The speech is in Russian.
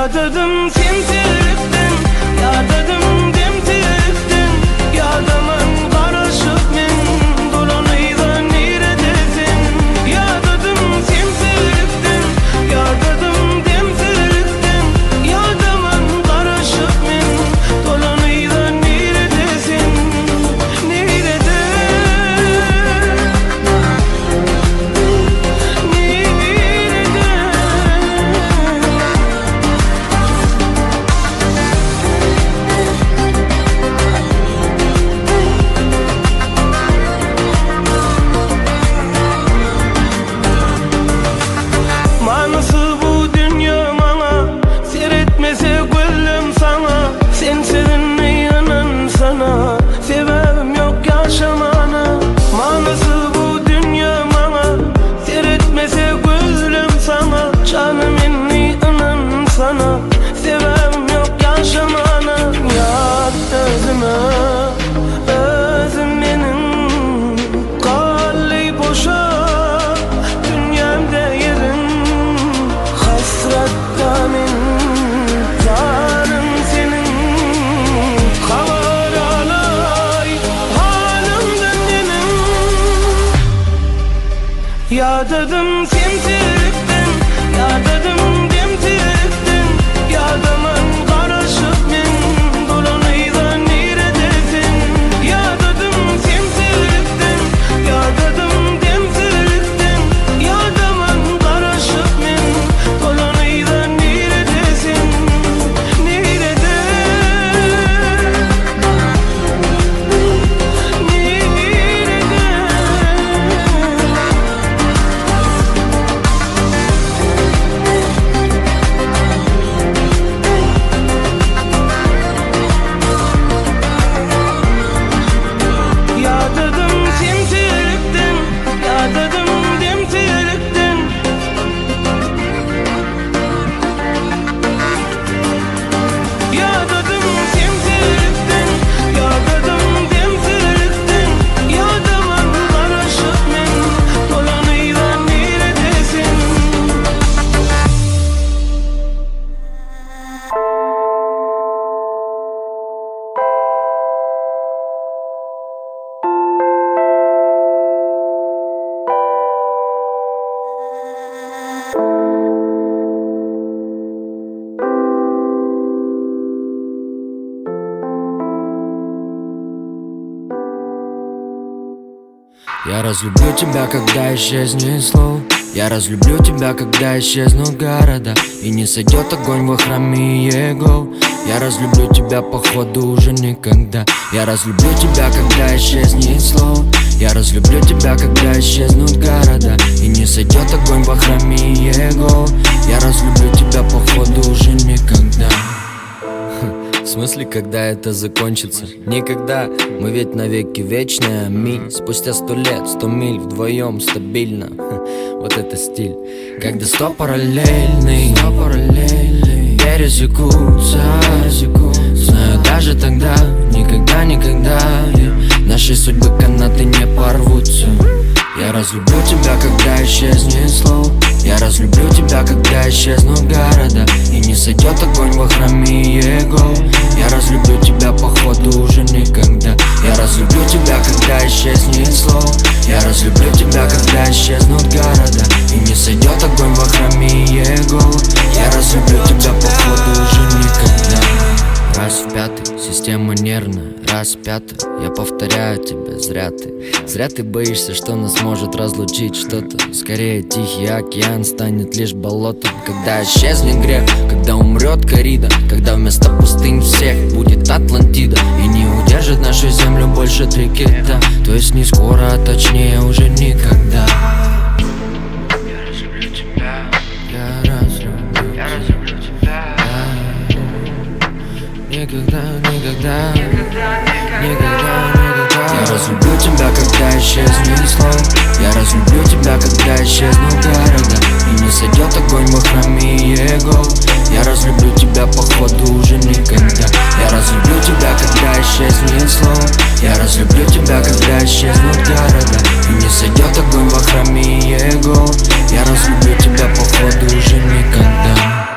Adadım kimdir? dedim ki Я разлюблю тебя, когда исчезнет слов. Я разлюблю тебя, когда исчезнут города. И не сойдет огонь во храме его Я разлюблю тебя, походу, уже никогда. Я разлюблю тебя, когда исчезнет слов. Я разлюблю тебя, когда исчезнут города. И не сойдет огонь во храме его Я разлюблю тебя, смысле, когда это закончится? Никогда, мы ведь навеки вечные Аминь, спустя сто лет, сто миль вдвоем стабильно. Вот это стиль. Когда сто параллельный, параллельный. Пересекутся, Знаю даже тогда, никогда, никогда. Наши судьбы разлюблю тебя, когда исчезнет слово Я разлюблю тебя, когда исчезнут города. И не сойдет огонь во храме его. Я разлюблю тебя, походу, уже никогда. Я разлюблю тебя, когда исчезнет слово Я разлюблю тебя, когда исчезнут пятый, я повторяю тебе, зря ты. Зря ты боишься, что нас может разлучить что-то. Скорее тихий океан станет лишь болотом. Когда исчезнет грех, когда умрет корида Когда вместо пустынь всех будет Атлантида. И не удержит нашу землю больше три кита. То есть не скоро, а точнее уже никогда исчезну и слов Я разлюблю тебя, когда исчезнут города. И не сойдет огонь Махами Храме Его. Я разлюблю тебя, походу, уже никогда. Я разлюблю тебя, когда исчезнет слов Я разлюблю тебя, когда исчезнут города. И не сойдет огонь Махами Храме Его. Я разлюблю тебя, походу, уже никогда.